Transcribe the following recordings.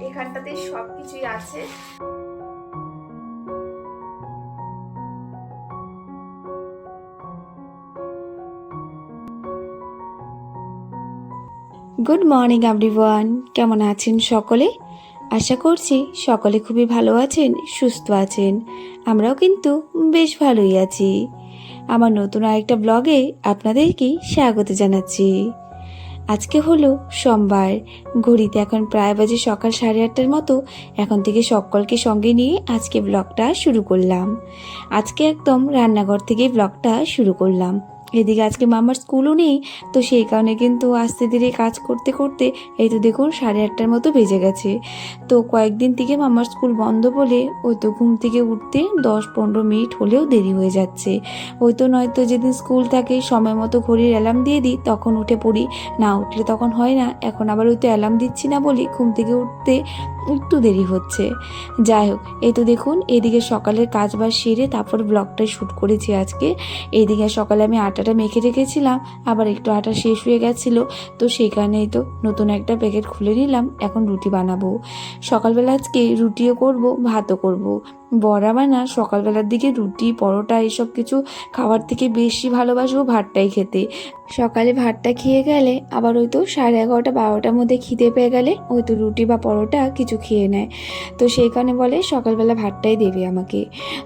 এখানটাতে সব কিছুই আছে। গুড মর্নিং এভরিওয়ান কেমন আছেন সকলে? আশা করছি সকলে খুবই ভালো আছেন, সুস্থ আছেন। আমরাও কিন্তু বেশ ভালোই আছি। আমার নতুন আরেকটা ব্লগে আপনাদেরকে স্বাগত জানাচ্ছি। আজকে হলো সোমবার। ঘড়িতে এখন প্রায় বাজে সকাল সাড়ে আটটার মতো। এখন থেকে সকলকে সঙ্গে নিয়ে আজকে ব্লগটা শুরু করলাম। আজকে একদম রান্নাঘর থেকে ব্লগটা শুরু করলাম। এদিকে আজকে মামার স্কুলও নেই, তো সেই কারণে কিন্তু আস্তে ধীরে কাজ করতে করতে এই তো দেখুন সাড়ে আটটার মতো বেজে গেছে। তো কয়েকদিন থেকে মামার স্কুল বন্ধ বলে ওই তো ঘুম থেকে উঠতে দশ পনেরো মিনিট হলেও দেরি হয়ে যাচ্ছে। ওই তো নয়তো যেদিন স্কুল থাকে সময় মতো ঘড়ির অ্যালার্ম দিয়ে দিই, তখন উঠে পড়ি। না উঠলে তখন হয় না, এখন আবার ওই তো অ্যালার্ম দিচ্ছি না বলি ঘুম থেকে উঠতে একটু দেরি হচ্ছে। যাই হোক, এই তো দেখুন, এদিকে সকালের কাজ বাজ সেরে তারপর ব্লগটা শ্যুট করেছি আজকে। এইদিকে সকালে আমি আটাটা মেখে রেখেছিলাম, আবার একটু আটা শেষ হয়ে গেছিল, তো সেখানেই তো নতুন একটা প্যাকেট খুলে নিলাম, এখন রুটি বানাবো। সকালবেলা আজকে রুটিও করব, ভাতও করব। বড়া বানা সকালবেলার দিকে রুটি, পরোটা, এসব কিছু খাবার থেকে বেশি ভালোবাসবো ভাতটাই খেতে। সকালে ভাতটা খেয়ে গেলে আবার ওই তো সাড়ে এগারোটা, বারোটার মধ্যে খিদে পেয়ে গেলে ওই তো রুটি বা পরোটা কিছু খেয়ে নেয়। তো সেই কারণে বলে সকালবেলা ভাতটাই দেবে আমাকে।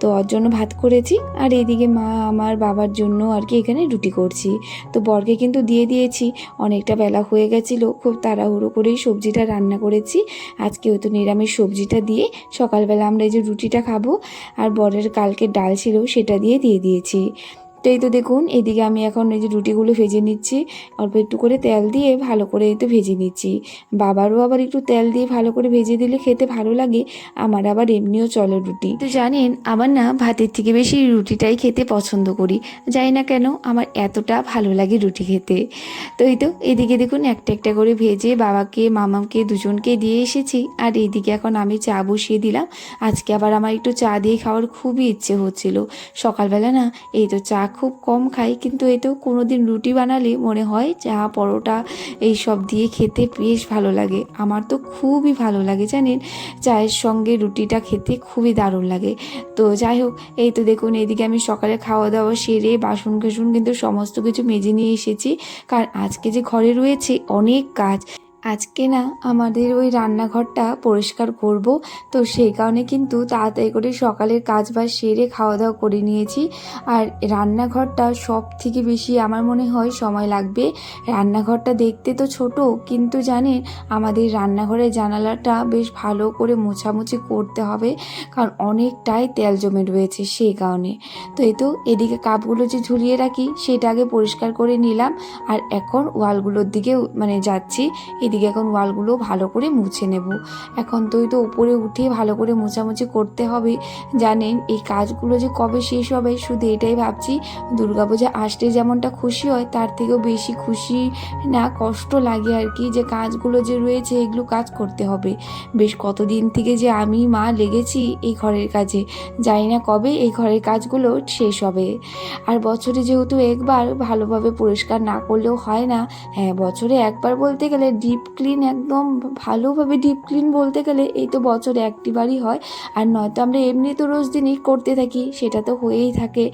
তো ওর জন্য ভাত করেছি আর এইদিকে মা আমার বাবার জন্য আর কি এখানে রুটি করছি। তো বরকে কিন্তু দিয়ে দিয়েছি, অনেকটা বেলা হয়ে গেছিল, খুব তাড়াহুড়ো করেই সবজিটা রান্না করেছি। আজকে ওই তো নিরামিষ সবজিটা দিয়ে সকালবেলা আমরা এই যে রুটিটা খাব। আর বরের কালকে ডাল ছিল সেটা দিয়ে দিয়ে দিয়েছি। তো এই তো দেখুন, এদিকে আমি এখন এই যে রুটিগুলো ভেজে নিচ্ছি। অল্প একটু করে তেল দিয়ে ভালো করে এই তো ভেজে নিচ্ছি। বাবারও আবার একটু তেল দিয়ে ভালো করে ভেজে দিলে খেতে ভালো লাগে, আমার আবার এমনিও চলে রুটি। তো জানেন, আমার না ভাতের থেকে বেশি রুটিটাই খেতে পছন্দ করি। জানি না কেন, আমার এতটা ভালো লাগে রুটি খেতে। তো এই তো, এদিকে দেখুন, একটা একটা করে ভেজে বাবাকে, মামাকে, দুজনকে দিয়ে এসেছি। আর এইদিকে এখন আমি চা বসিয়ে দিলাম। আজকে আবার আমার একটু চা দিয়ে খাওয়ার খুবই ইচ্ছে হচ্ছিল। সকালবেলা না এই তো চা খুব কম খাই, কিন্তু তো কোনো দিন রুটি বানালে মনে হয় চা, পরোটা এই সব দিয়ে খেতে বেশ ভালো লাগে। আমার তো খুবই ভালো লাগে, জানেন? চায়ের সঙ্গে রুটিটা খেতে খুবই দারুণ লাগে। তো যাই হোক, এই তো দেখুন, এইদিকে আমি সকালে খাওয়া দাওয়া সেরে বাসন কুসন কিন্তু সমস্ত কিছু মেজে নিয়ে এসেছি। কারণ আজকে যে ঘরে রয়েছে অনেক কাজ। আজকে না আমাদের ওই রান্নাঘরটা পরিষ্কার করব, তো সেই কারণে কিন্তু তাড়াতাড়ি করে সকালের কাজ বাজ সেরে খাওয়া দাওয়া করে নিয়েছি। আর রান্নাঘরটা সব থেকে বেশি আমার মনে হয় সময় লাগবে। রান্নাঘরটা দেখতে তো ছোট, কিন্তু জানেন আমাদের রান্নাঘরের জানালাটা বেশ ভালো করে মোছামুছি করতে হবে, কারণ অনেকটাই তেল জমে রয়েছে সেই কারণে। তো এই তো এদিকে কাপগুলো যে ঝুলিয়ে রাখি, সেটা আগে পরিষ্কার করে নিলাম। আর এখন ওয়ালগুলোর দিকে মানে যাচ্ছি। এদিকে এখন ওয়ালগুলো ভালো করে মুছে নেব। এখন তো তো উপরে উঠে ভালো করে মোছামুছি করতে হবে। জানেন, এই কাজগুলো যে কবে শেষ হবে শুধু এটাই ভাবছি। দুর্গাপূজা আসতে যেমনটা খুশি হয়, তার থেকেও বেশি খুশি না কষ্ট লাগে আর কি যে কাজগুলো যে রয়েছে এগুলো কাজ করতে হবে। বেশ কতদিন থেকে যে আমি মা লেগেছি এই ঘরের কাজে, জানি না কবে এই ঘরের কাজগুলো শেষ হবে। আর বছরে যেহেতু একবার ভালোভাবে পরিষ্কার না করলেও হয় না হ্যাঁ বছরে একবার বলতে গেলে ডিপ ক্লিন একদম ভালোভাবে ডিপ ক্লিন বলতে গেলে এই তো বছরে একটিবারই হয়। আর নয়তো আমরা এমনি তো রোজ দিনই করতে থাকি, সেটা তো হয়েই থাকে।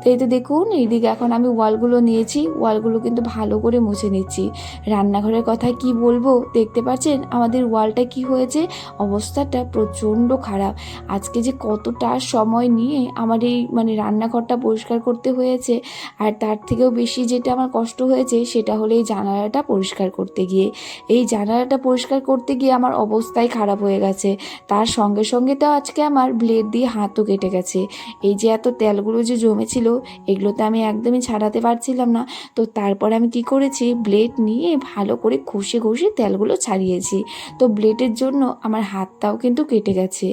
তো এই তো দেখুন, এইদিকে এখন আমি ওয়ালগুলো নিয়েছি, ওয়ালগুলো কিন্তু ভালো করে মুছে নিচ্ছি। রান্নাঘরের কথা কি বলব? দেখতে পাচ্ছেন, আমাদের ওয়ালটা কি হয়েছে? অবস্থাটা প্রচণ্ড খারাপ। আজকে যে কতটা সময় নিয়ে আমার এই মানে রান্নাঘরটা পরিষ্কার করতে হয়েছে, আর তার থেকেও বেশি যেটা আমার কষ্ট হয়েছে, সেটা হলো এই জানালাটা পরিষ্কার করতে গিয়ে। এই জানালাটা পরিষ্কার করতে গিয়ে আমার অবস্থাই খারাপ হয়ে গেছে। তার সঙ্গে সঙ্গে তো আজকে আমার ব্লেড দিয়ে হাতও কেটে গেছে। এই যে এত তেলগুলো যে জমেছিল, এগুলো তো আমি একদমই ছাড়াতে পারছিলাম না। তো তারপরে আমি কি করেছি? ব্লেড নিয়ে ভালো করে ঘষে ঘষে তেলগুলো ছাড়িয়েছি। তো ব্লেডের জন্য আমার হাতটাও কিন্তু কেটে গেছে।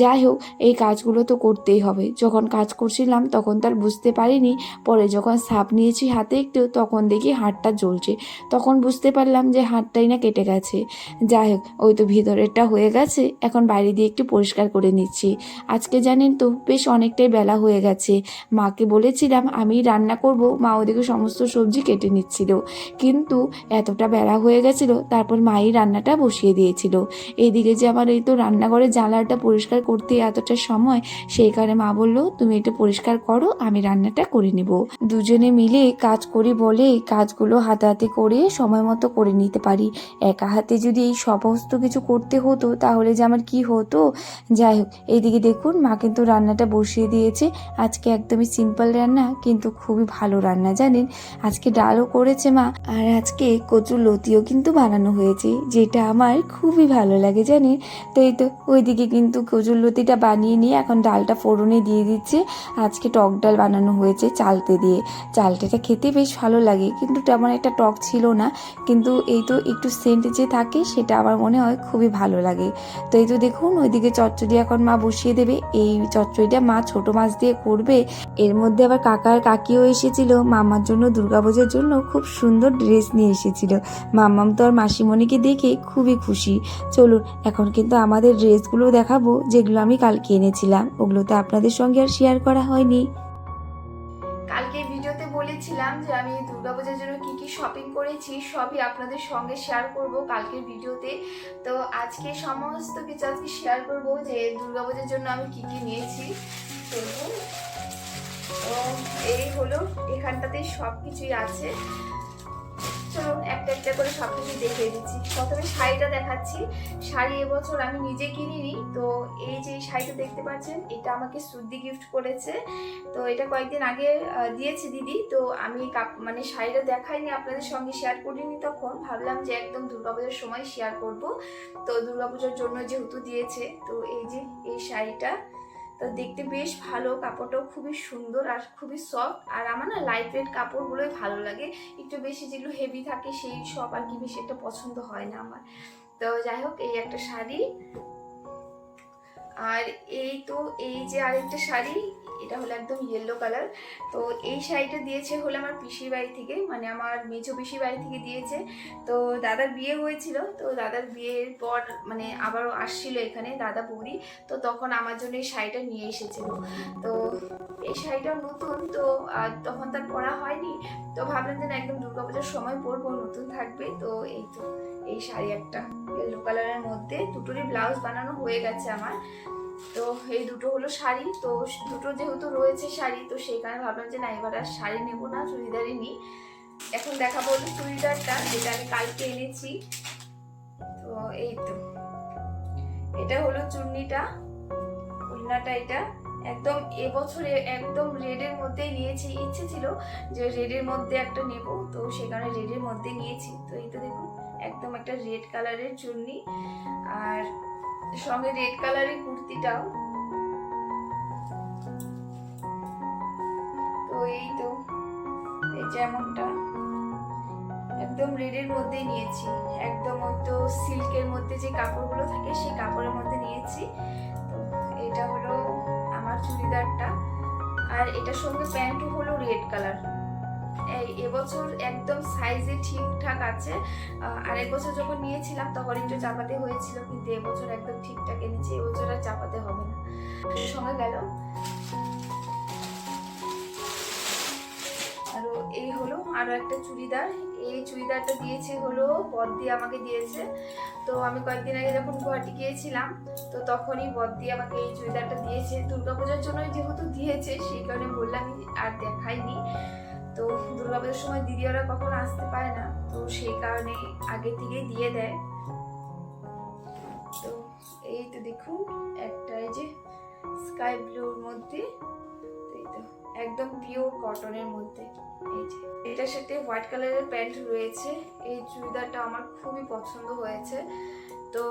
যাই হোক, এই কাজগুলো তো করতেই হবে। যখন কাজ করছিলাম তখন তার বুঝতে পারিনি। পরে যখন সাপ নিয়েছি হাতে একটু, তখন দেখি হাতটা জ্বলছে। তখন বুঝতে পারলাম যে হাতটাই না কেটে গেছে। যাই হোক, ওই তো ভিতরেরটা হয়ে গেছে। এখন বাইরে দিয়ে একটু পরিষ্কার করে নিচ্ছি। আজকে জানেন তো, বেশ অনেকটাই বেলা হয়ে গেছে। মাকে বলেছিলাম, আমি রান্না করব। মা ওদিকে সমস্ত সবজি কেটে নিচ্ছিল। কিন্তু এতটা বেলা হয়ে গেছিল, তারপর মাই রান্নাটা বসিয়ে দিয়েছিল। এইদিকে যে আমার এই তো রান্নাঘরের জানলাটা পরিষ্কার করতে এতটা সময়, সেই কারণে মা বলল, তুমি এটা পরিষ্কার করো, আমি রান্নাটা করে নিব। দুজনে মিলে কাজ করি বলে কাজগুলো হাতে হাতে করে সময় মতো করে নিতে পারি। একা হাতে যদি এই সমস্ত কিছু করতে হতো, তাহলে যে আমার কি হতো? যাই হোক, এইদিকে দেখুন, মা কিন্তু রান্নাটা বসিয়ে দিয়েছে। আজকে একদমই সিম্পল রান্না, কিন্তু খুবই ভালো রান্না, জানেন? আজকে ডালও করেছে মা, আর আজকে কচুর লতিও কিন্তু বানানো হয়েছে, যেটা আমার খুবই ভালো লাগে, জানেন? তো এই তো, ওইদিকে কিন্তু কচুর লতিটা বানিয়ে নিয়ে এখন ডালটা ফোড়নে দিয়ে দিচ্ছে। আজকে টক ডাল বানানো হয়েছে চালতে দিয়ে। চালটাটা খেতে বেশ ভালো লাগে, কিন্তু তেমন একটা টক ছিল না। কিন্তু এই তো একটু সেন্ট যে থাকে সেটা আমার মনে হয় খুবই ভালো লাগে। তো এই তো দেখুন, ওইদিকে চচ্চড়ি এখন মা বসিয়ে দেবে। এই চচ্চড়িটা মা ছোট মাছ দিয়ে করবে। এর মধ্যে আবার কাকার কাকিও এসেছিল। মামার জন্য, দুর্গাপূজার জন্য খুব সুন্দর ড্রেস নিয়ে এসেছিল। মাম্মাম তো আর মাসিমণিকে দেখে খুবই খুশি। চলুন, এখন কিন্তু আমাদের ড্রেসগুলো দেখাবো, যেগুলো আমি কালকে এনেছিলাম। ওগুলো তো আপনাদের সঙ্গে আর শেয়ার করা হয়নি। কালকে ভিডিওতে বলেছিলাম যে আমি দুর্গাপূজার জন্য কি কি শপিং করেছি, সবই আপনাদের সঙ্গে শেয়ার করব কালকের ভিডিওতে। তো আজকে সমস্ত কিছু আজকে শেয়ার করব যে দুর্গাপূজার জন্য আমি কি কি নিয়েছি। তো এই হলো এখানটাতে সব কিছুই আছে। চলো একটা একটা করে সব কিছু দেখিয়ে দিচ্ছি। প্রথমে শাড়িটা দেখাচ্ছি। শাড়ি এবছর আমি নিজে কিনিনি। তো এই যে শাড়িটা দেখতে পাচ্ছেন, এটা আমাকে সুদ্দি গিফট করেছে। তো এটা কয়েকদিন আগে দিয়েছে দিদি। তো আমি কাপ- মানে শাড়িটা দেখাইনি, আপনাদের সঙ্গে শেয়ার করিনি তখন। ভাবলাম যে একদম দুর্গাপূজার সময় শেয়ার করব। তো দুর্গাপূজার জন্য যেহেতু দিয়েছে, তো এই যে এই শাড়িটা তো দেখতে বেশ ভালো, কাপড়টাও খুবই সুন্দর আর খুবই সফট আর আমার না লাইট ওয়েট কাপড়গুলোই ভালো লাগে। একটু বেশি যেগুলো হেভি থাকে সেই সব আর কি বেশি একটা পছন্দ হয় না আমার। তো যাই হোক, এই একটা শাড়ি। আর এই তো, এই যে আরেকটা শাড়ি এটা হলো একদম ইয়েলো কালার তো এই শাড়িটা দিয়েছে হলো আমার পিসির বাড়ি থেকে মানে আমার মেজো পিসির বাড়ি থেকে দিয়েছে। তো দাদার বিয়ে হয়েছিল, তো দাদার বিয়ের পর মানে আবারও আসছিল এখানে দাদা বৌদি, তো তখন আমার জন্য এই শাড়িটা নিয়ে এসেছিল। তো এই শাড়িটা নতুন, তো তখন তার পরা হয়নি, তো ভাবলাম যে একদম দুর্গাপূজার সময় পরবো, নতুন থাকবে। তো এই তো, এই শাড়ি একটা ইয়েলো কালারের মধ্যে, দুটোরই ব্লাউজ বানানো হয়ে গেছে আমার। তো এই দুটো হলো শাড়ি। তো দুটো যেহেতু রয়েছে শাড়ি, তো সেই কারণে ভাবলাম যে না, এবার আর শাড়ি নেব না, চুড়িদারই নিই। এখন দেখাবো হলো চুড়িদারটা, যেটা আমি কালকে এনেছি। তো এই তো। এটা হলো চুন্নিটা উন্নাটা এটা। একদম এবছরে একদম রেডের মধ্যেই নিয়েছি। ইচ্ছে ছিল যে রেডের মধ্যে একটা নেব, তো সেই কারণে রেডের মধ্যে নিয়েছি। তো এই তো দেখুন, একদম একটা রেড কালারের চুন্নি আর সঙ্গে রেড কালারের কুর্তিটাও। তো এই তো, এই যেমনটা একদম রেডের মধ্যে নিয়েছি। একদম ওই তো সিল্কের মধ্যে যে কাপড়গুলো থাকে, সেই কাপড়ের মধ্যে নিয়েছি। তো এটা হলো আমার চুড়িদারটা। আর এটার সঙ্গে প্যান্টও হলো রেড কালার এবছর একদম সাইজে ঠিকঠাক আছে। আহ, আরেক বছর যখন নিয়েছিলাম তখন একটু চাপাতে হয়েছিল কিন্তু এবছর একদম ঠিকঠাক এনেছি এবছর আর চাপাতে হবে না। সঙ্গে গেল। আরও এই হলো আরও একটা চুড়িদার। এই চুড়িদারটা দিয়েছে হলো বদ্দি আমাকে দিয়েছে। তো আমি কয়েকদিন আগে যখন গুয়াহাটি গিয়েছিলাম তো তখনই বদ্দি আমাকে এই চুড়িদারটা দিয়েছে। দুর্গাপূজার জন্য যেহেতু দিয়েছে সেই কারণে বললাম আর দেখাইনি। তো দুর্গাপূজার সময় দিদি ওরা কখন আসতে পারে না, তো সেই কারণে আগে থেকেই দিয়ে দেয়। তো এই তো দেখুন, একটা এই যে স্কাই ব্লুর মধ্যে এই তো একদম পিওর কটনের মধ্যে, এই যে। এটার সাথে হোয়াইট কালারের প্যান্ট রয়েছে, এই চুড়িদারটা আমার খুবই পছন্দ হয়েছে। তো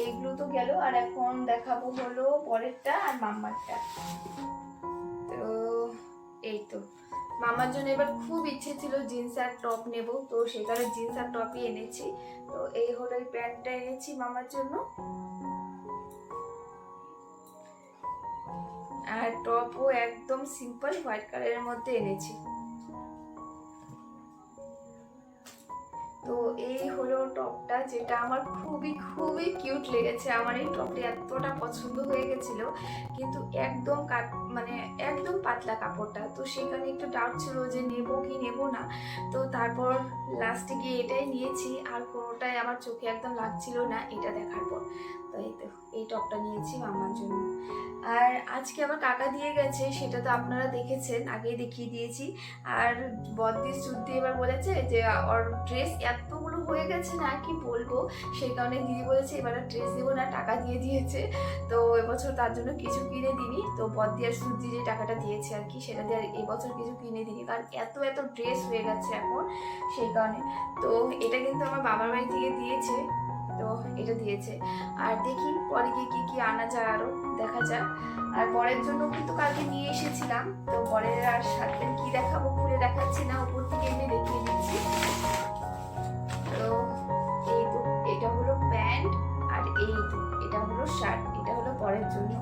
এইগুলো তো গেল, আর এখন দেখাবো হলো পরেরটা আর মাম্মারটা। এই তো। মামার জন্য এবার খুব ইচ্ছে ছিল জিন্স আর টপ নেব, তো সেখানে জিন্স আর টপই এনেছি। তো এই হলো এই প্যান্টটা এনেছি মামার জন্য। আর টপও একদম সিম্পল হোয়াইট কালারের মধ্যে এনেছি। টপটা, যেটা আমার খুবই খুবই কিউট লেগেছে। আমার এই টপটা এতটা পছন্দ হয়ে গেছিল, কিন্তু একদম কাট মানে একদম পাতলা কাপড়টা। তো সেখানে একটু ডাউট ছিল যে নেব কি নেব না। তো তারপর লাস্টে গিয়ে এটাই নিয়েছি, আর কোনোটাই আমার চোখে একদম লাগছিল না, এটা দেখার পর। তো এই তো, এই টপটা নিয়েছি মামার জন্য। আর আজকে আমার কাকা দিয়ে গেছে, সেটা তো আপনারা দেখেছেন, আগেই দেখিয়ে দিয়েছি। আর বদ্দিস যুদ্ধে এবার বলেছে যে, ওর ড্রেস এতগুলো হয়ে গেছে, না কি বলব? সেই কারণে দিদি বলেছে, এবার আর ড্রেস দেবো না, টাকা দিয়ে দিয়েছে। তো এবছর তার জন্য কিছু কিনে দিনি তো বদ্দি আর সুদ্দি যে টাকাটা দিয়েছে আর কি, সেটা দিয়ে আর এবছর কিছু কিনে দিনি কারণ এত এত ড্রেস হয়ে গেছে এখন সেই কারণে। তো এটা কিন্তু আমার বাবার বাড়ি থেকে দিয়েছে। তো এটা দিয়েছে। আর দেখি পরে গিয়ে কি কি আনা যায় আরও দেখা যাক। আর পরের জন্য কিন্তু কালকে নিয়ে এসেছিলাম। তো পরের আর সাথে কি দেখাবো, খুলে দেখাচ্ছি না, উপর থেকে এমনি দেখিয়ে দিচ্ছি। তো এই দু, এটা হলো প্যান্ট আর এই দু, এটা হলো শার্ট, এটা হলো পরের জন্য।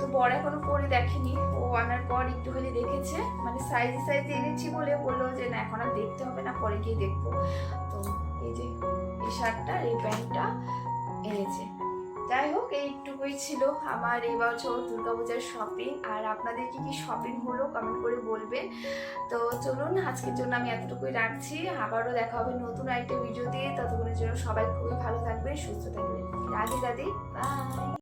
তো বর এখনও পরে দেখেনি, ও আনার পর একটু হলে দেখেছে মানে সাইজ সাইজ এনেছি বলে বলল যে না, এখন আর দেখতে হবে না, পরে গিয়ে দেখব। তো এই যে, এই শার্টটা, এই প্যান্টটা এনেছে। যাই হোক, এইটুকুই ছিল আমার এই বছর দুর্গাপূজার শপিং আর আপনাদের কি কি শপিং হলো কমেন্ট করে বলবেন। তো চলুন, আজকের জন্য আমি এতটুকুই রাখছি। আবারও দেখা হবে নতুন একটা ভিডিও দিয়ে ততক্ষণের জন্য সবাই খুবই ভালো থাকবে সুস্থ থাকবে রাধে রাধে বাই